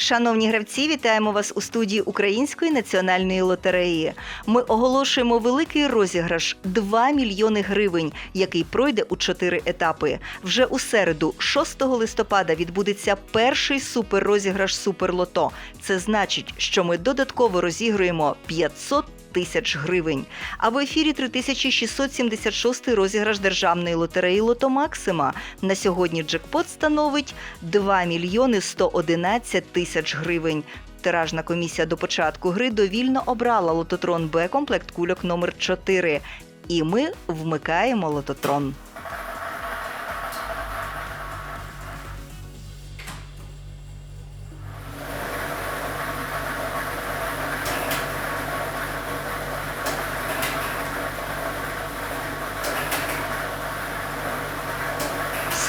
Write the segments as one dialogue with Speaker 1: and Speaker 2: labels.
Speaker 1: Шановні гравці, вітаємо вас у студії Української національної лотереї. Ми оголошуємо великий розіграш 2 мільйони гривень, який пройде у чотири етапи. Вже у середу, 6 листопада, відбудеться перший суперрозіграш Суперлото. Це значить, що ми додатково розігруємо 500 тисяч гривень. А в ефірі 3676 розіграш державної лотереї Лото Максима. На сьогодні джекпот становить 2 мільйони 111 тисяч гривень. Тиражна комісія до початку гри довільно обрала лототрон Б комплект кульок номер 4 І ми вмикаємо лототрон.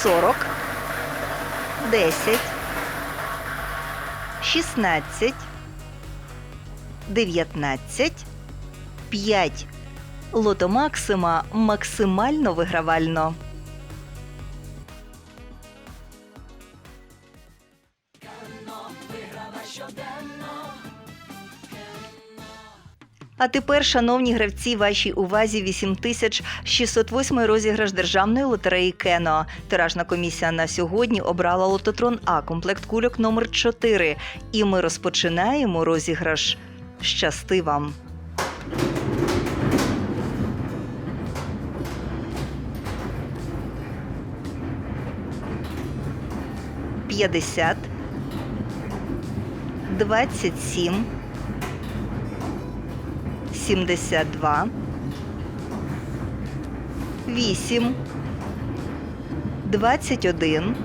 Speaker 1: Сорок, десять, шістнадцять, дев'ятнадцять, п'ять. Лото Максима максимально вигравально. А тепер, шановні гравці, вашій увазі 8608 розіграш державної лотереї Кено. Тиражна комісія на сьогодні обрала лототрон А, комплект кульок номер 4 І ми розпочинаємо розіграш. Щасти вам! П'ятдесят, двадцять сім. 72, 8, 21,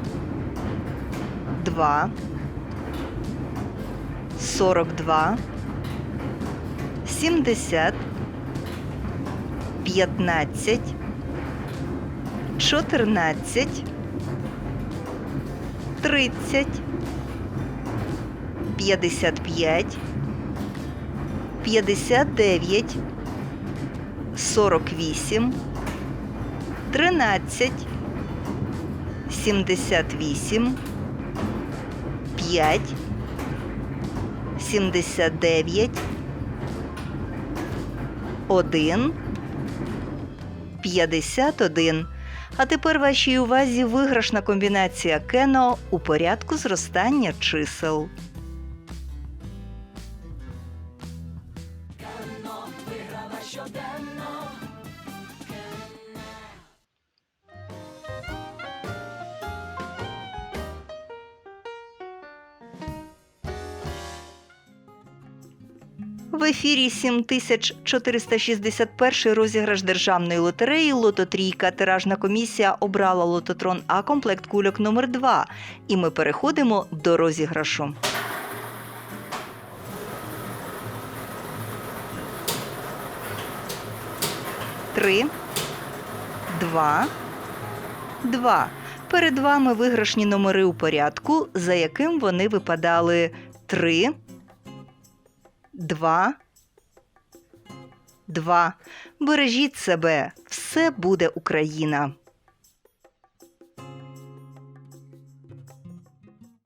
Speaker 1: 2, 42, 70, 15, 14, 30, 55, 59, 48, 13, 78, 5, 79, 1, 51. А тепер вашій увазі виграшна комбінація кено у порядку зростання чисел. В ефірі 7461 розіграш державної лотереї Лототрійка. Тиражна комісія обрала лототрон А комплект кульок номер 2 І ми переходимо до розіграшу. Три, два, два. Перед вами виграшні номери у порядку, за яким вони випадали три. Два. Два. Бережіть себе. Все буде Україна.